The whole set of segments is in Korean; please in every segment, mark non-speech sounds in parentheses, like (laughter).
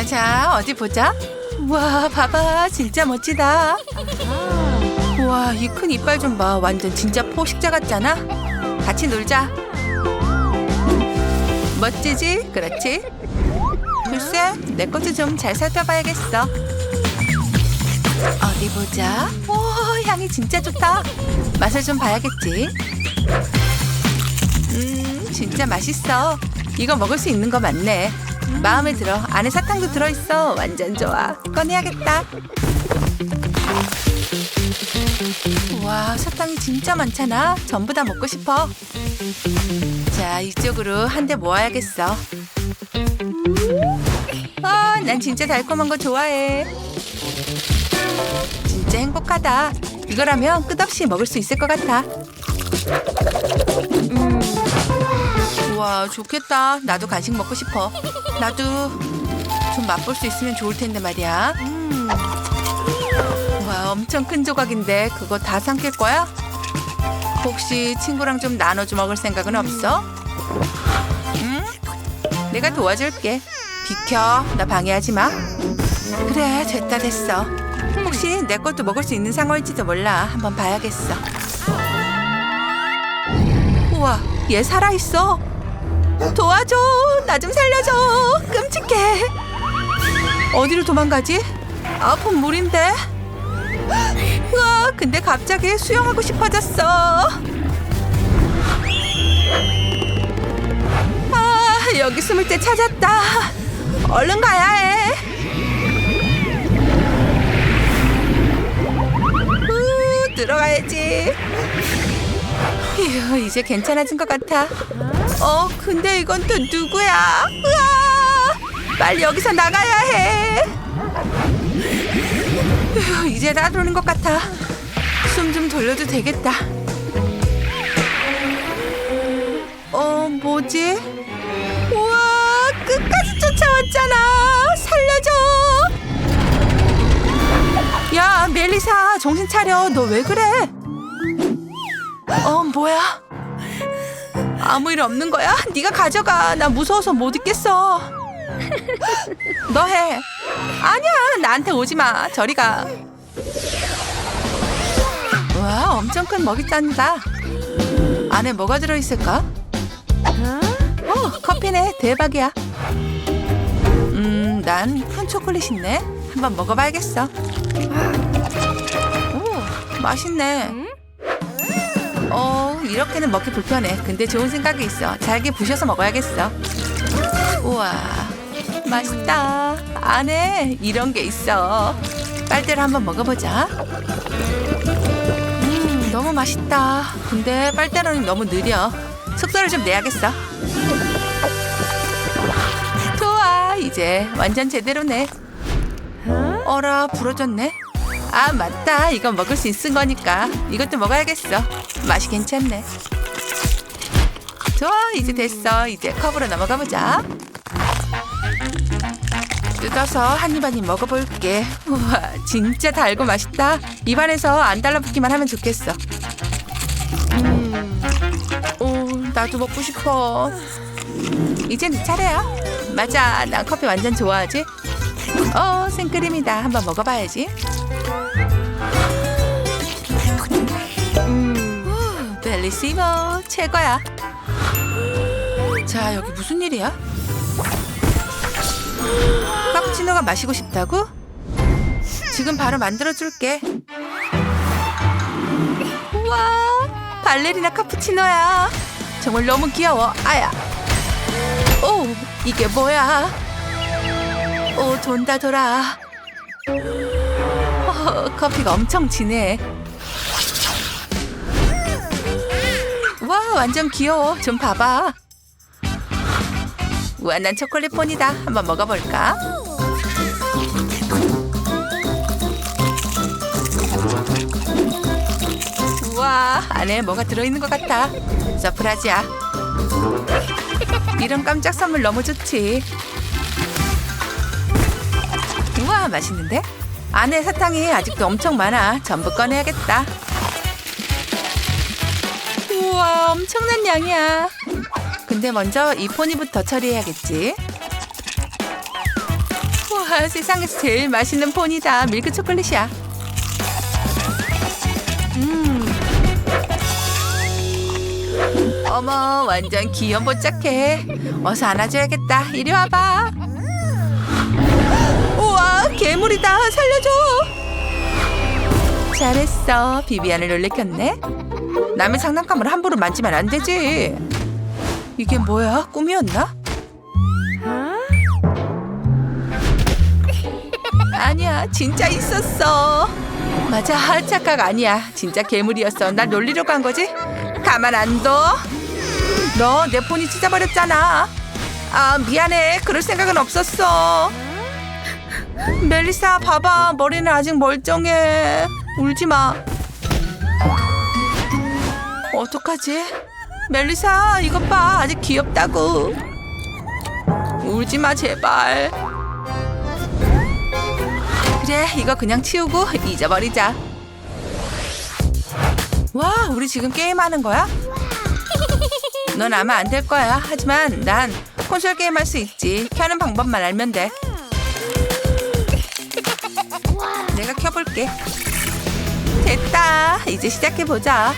자 자 어디 보자. 와 봐봐 진짜 멋지다. 와 이 큰 이빨 좀 봐. 완전 진짜 포식자 같잖아. 같이 놀자. 멋지지? 그렇지? 글쎄 내 것도 좀 잘 살펴봐야겠어. 어디 보자. 오 향이 진짜 좋다. 맛을 좀 봐야겠지. 음 진짜 맛있어. 이거 먹을 수 있는 거 맞네. 마음에 들어. 안에 사탕도 들어있어. 완전 좋아. 꺼내야겠다. 와, 사탕이 진짜 많잖아. 전부 다 먹고 싶어. 자, 이쪽으로 한 대 모아야겠어. 아, 난 진짜 달콤한 거 좋아해. 진짜 행복하다. 이거라면 끝없이 먹을 수 있을 것 같아. 음. 우와 좋겠다. 나도 간식 먹고 싶어. 나도 좀 맛볼 수 있으면 좋을 텐데 말이야. 음. 와 엄청 큰 조각인데 그거 다 삼킬 거야? 혹시 친구랑 좀 나눠줘 먹을 생각은 없어? 응? 내가 도와줄게. 비켜. 나 방해하지 마. 그래 됐다 됐어. 혹시 내 것도 먹을 수 있는 상어일지도 몰라. 한번 봐야겠어. 우와 얘 살아있어. 도와줘! 나 좀 살려줘! 끔찍해! 어디로 도망가지? 아픈 물인데? 우와, 근데 갑자기 수영하고 싶어졌어. 아, 여기 숨을 때 찾았다. 얼른 가야 해. 우, 들어가야지. 휴, 이제 괜찮아진 것 같아. 어, 근데 이건 또 누구야? 으아! 빨리 여기서 나가야 해. 휴, 이제 나도는 것 같아. 숨 좀 돌려도 되겠다. 어, 뭐지? 우와, 끝까지 쫓아왔잖아. 살려줘. 야, 멜리사, 정신 차려. 너 왜 그래? 어, 뭐야? 아무 일 없는 거야? 네가 가져가. 나 무서워서 못 있겠어. 너 해. 아니야, 나한테 오지 마. 저리 가. 와, 엄청 큰 먹잇감이다. 안에 뭐가 들어있을까? 어, 커피네. 대박이야. 음, 난 큰 초콜릿 있네. 한번 먹어봐야겠어. 오, 맛있네. 어, 이렇게는 먹기 불편해. 근데 좋은 생각이 있어. 잘게 부셔서 먹어야겠어. 우와, 맛있다. 안에 이런 게 있어. 빨대로 한번 먹어보자. 음, 너무 맛있다. 근데 빨대로는 너무 느려. 속도를 좀 내야겠어. 좋아, 이제 완전 제대로네. 어라, 부러졌네. 아 맞다. 이건 먹을 수 있은 거니까. 이것도 먹어야겠어. 맛이 괜찮네. 좋아 이제 됐어. 이제 컵으로 넘어가 보자. 뜯어서 한 입 한 입 먹어볼게. 우와 진짜 달고 맛있다. 입안에서 안 달라붙기만 하면 좋겠어. 음, 오 나도 먹고 싶어. 이제 네 차례야. 맞아 난 커피 완전 좋아하지 어 생크림이다 한번 먹어봐야지 음, 벨리시모 최고야. 자 여기 무슨 일이야? 카푸치노가 마시고 싶다고? 지금 바로 만들어줄게. 우와 발레리나 카푸치노야. 정말 너무 귀여워. 아야. 오 이게 뭐야? 오 돈다 돌아. 어, 커피가 엄청 진해. 와 완전 귀여워. 좀 봐봐. 우와 난 초콜릿 폰이다. 한번 먹어볼까? 우와 안에 뭐가 들어있는 것 같아. 서프라이즈야. 이런 깜짝 선물 너무 좋지. 우 와 맛있는데 안에 사탕이 아직도 엄청 많아 전부 꺼내야겠다 우와 엄청난 양이야 근데 먼저 이 포니부터 처리해야겠지 와, 세상에서 제일 맛있는 폰이다. 밀크 초콜릿이야. 음. 어머, 완전 귀염뽀짝해. 어서 안아줘야겠다. 이리 와봐. 괴물이다. 살려줘. 잘했어. 비비안을 놀래켰네. 남의 장난감을 함부로 만지면 안 되지. 이게 뭐야? 꿈이었나? 아니야, 진짜 있었어. 맞아, 착각 아니야. 진짜 괴물이었어. 날 놀리려고 한 거지? 가만 안 둬. 너 내 폰이 찢어버렸잖아. 아, 미안해. 그럴 생각은 없었어. 멜리사, 봐봐. 머리는 아직 멀쩡해. 울지 마. 어떡하지? 멜리사, 이것 봐. 아직 귀엽다고. 울지 마, 제발. 그래, 이거 그냥 치우고 잊어버리자. 와, 우리 지금 게임하는 거야? 넌 아마 안 될 거야. 하지만 난 콘솔 게임 할 수 있지. 켜는 방법만 알면 돼. 내가 켜볼게. 됐다. 이제 시작해보자.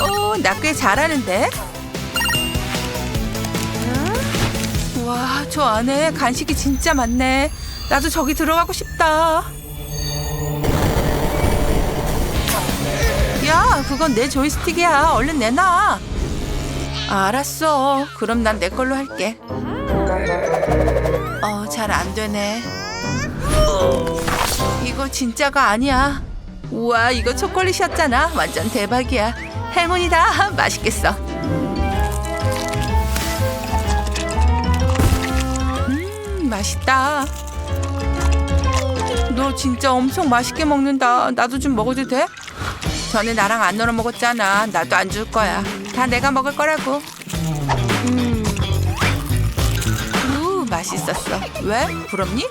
오, 나 꽤 잘하는데? 와, 저 안에 간식이 진짜 많네. 나도 저기 들어가고 싶다. 야, 그건 내 조이스틱이야. 얼른 내놔. 알았어. 그럼 난 내 걸로 할게. 어, 잘 안 되네. 이거 진짜가 아니야. 우와, 이거 초콜릿이었잖아. 완전 대박이야. 행운이다. (laughs) 맛있겠어. 음, 맛있다. 너 진짜 엄청 맛있게 먹는다. 나도 좀 먹어도 돼? 전에 나랑 안 놀아 먹었잖아. 나도 안 줄 거야. 다 내가 먹을 거라고. 맛있었어. 왜? 부럽니?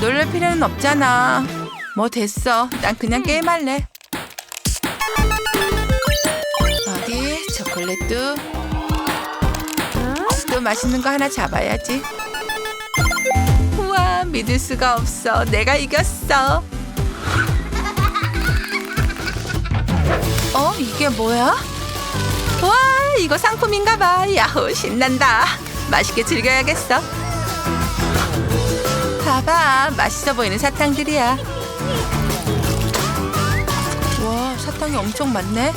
놀랄 필요는 없잖아. 뭐 됐어. 난 그냥 게임할래. 어디 초콜릿도 또 맛있는 거 하나 잡아야지. 우와 믿을 수가 없어. 내가 이겼어. 어 이게 뭐야? 와 이거 상품인가 봐. 야호 신난다. 맛있게 즐겨야겠어. 봐봐 맛있어 보이는 사탕들이야. 와 사탕이 엄청 많네.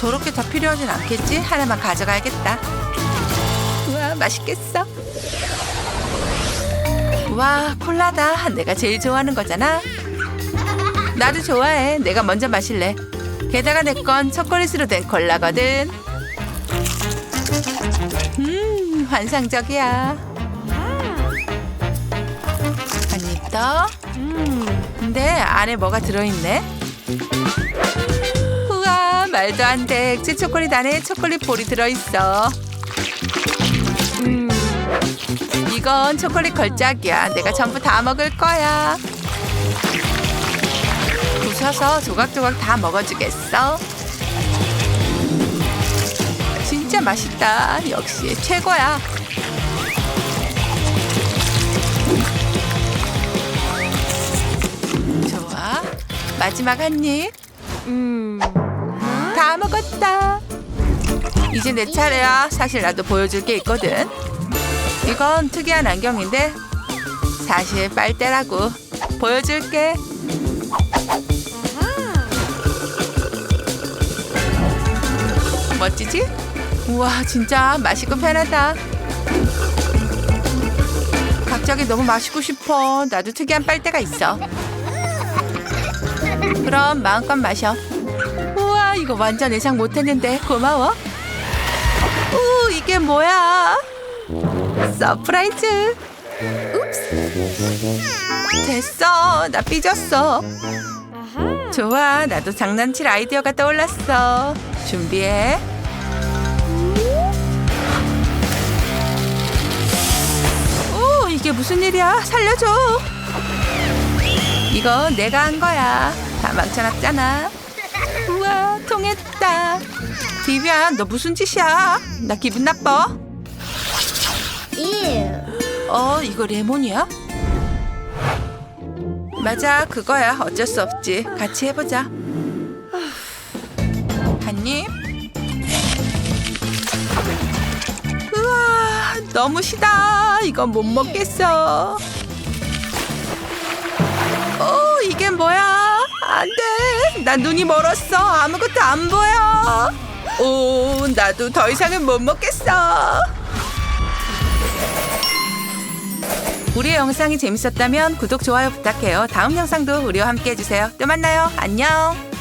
저렇게 다 필요하진 않겠지? 하나만 가져가야겠다. 우와 맛있겠어. 와 콜라다. 내가 제일 좋아하는 거잖아. 나도 좋아해. 내가 먼저 마실래. 게다가 내 건 초콜릿으로 된 콜라거든. 음 환상적이야. 한입 더. 음 근데 안에 뭐가 들어있네? 우와 말도 안 돼. 액체 초콜릿 안에 초콜릿 볼이 들어있어. 음 이건 초콜릿 걸작이야. 내가 전부 다 먹을 거야. 부셔서 조각조각 다 먹어주겠어. 맛있다. 역시 최고야. 좋아. 마지막 한 입. 음. 다 먹었다. 이제 내 차례야. 사실 나도 보여줄 게 있거든. 이건 특이한 안경인데 사실 빨대라고 보여줄게. 멋지지? 우와 진짜 맛있고 편하다. 갑자기 너무 마시고 싶어. 나도 특이한 빨대가 있어. 그럼 마음껏 마셔. 우와 이거 완전 예상 못했는데 고마워. 우 이게 뭐야? 서프라이즈. 읍스. 됐어. 나 삐졌어. 좋아. 나도 장난칠 아이디어가 떠올랐어. 준비해. 일이야? 살려줘. 이거 내가 한 거야. 다 망쳐놨잖아. 우와, 통했다. 디비안, 너 무슨 짓이야? 나 기분 나빠. 어, 이거 레몬이야? 맞아, 그거야. 어쩔 수 없지. 같이 해보자. 한 입. 너무 시다. 이건 못 먹겠어. 어, 이게 뭐야? 안 돼. 나 눈이 멀었어. 아무것도 안 보여. 오, 나도 더 이상은 못 먹겠어. 우리의 영상이 재밌었다면 구독, 좋아요 부탁해요. 다음 영상도 우리와 함께 해주세요. 또 만나요. 안녕.